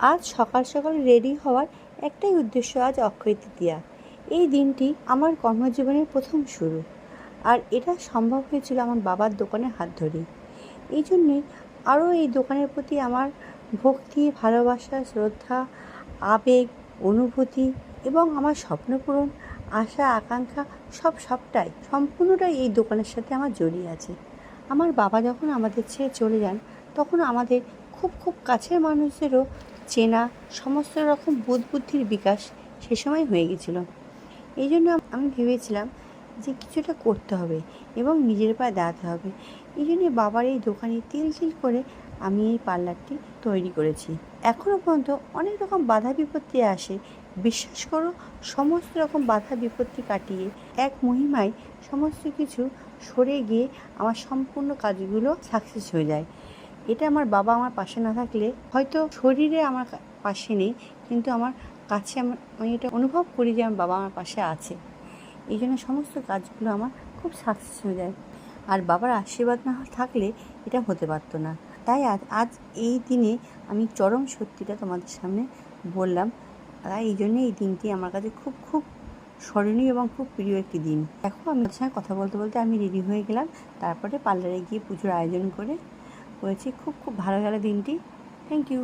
আজ সকাল সকাল রেডি হওয়ার একটাই উদ্দেশ্য আজ অক্ষয় তৃতীয়া। এই দিনটি আমার কর্মজীবনের প্রথম শুরু। আর এটা সম্ভব হয়েছিল আমার বাবার দোকানে হাত ধরেই। এই জন্যই আরও এই দোকানের প্রতি আমার ভক্তি, ভালোবাসা, শ্রদ্ধা, আবেগ, অনুভূতি এবং আমার স্বপ্নপূরণ আশা, আকাঙ্ক্ষা সব সবটাই সম্পূর্ণটাই এই দোকানের সাথে আমার জড়িয়ে আছে। আমার বাবা যখন আমাদের ছেড়ে চলে যান, তখন আমাদের খুব খুব কাছের মানুষদেরও চেনা, সমস্ত রকম বোধ বুদ্ধির বিকাশ সে সময় হয়ে গেছিল। এই জন্য আমি ভেবেছিলাম যে কিছুটা করতে হবে এবং নিজের পায়ে দাঁড়াতে হবে। এই জন্য বাবার এই দোকানে তিল তিল করে আমি এই পার্লারটি তৈরি করেছি। এখনও পর্যন্ত অনেক রকম বাধা বিপত্তি আসে। বিশ্বাস করো, সমস্ত রকম বাধা বিপত্তি কাটিয়ে এক মহিমায় সমস্ত কিছু সরে গিয়ে আমার সম্পূর্ণ কাজগুলো সাকসেস হয়ে যায়। এটা আমার বাবা আমার পাশে না থাকলে হয়তো শরীরে আমার পাশে নেই, কিন্তু আমার কাছে আমার, আমি এটা অনুভব করি যে আমার বাবা আমার পাশে আছে। এই জন্য সমস্ত কাজগুলো আমার খুব সাকসেস হয়ে যায়। আর বাবার আশীর্বাদ না থাকলে এটা হতে পারতো না। তাই আজ আজ এই দিনে আমি চরম সত্যিটা তোমাদের সামনে বললাম। তাই এই জন্যে এই দিনটি আমার কাছে খুব খুব স্মরণীয় এবং খুব প্রিয় একটি দিন। দেখো, আমি সঙ্গে কথা বলতে বলতে আমি রেডি হয়ে গেলাম। তারপরে পার্লারে গিয়ে পুজোর আয়োজন করে করেছি খুব খুব ভালো গেল দিনটি। Thank you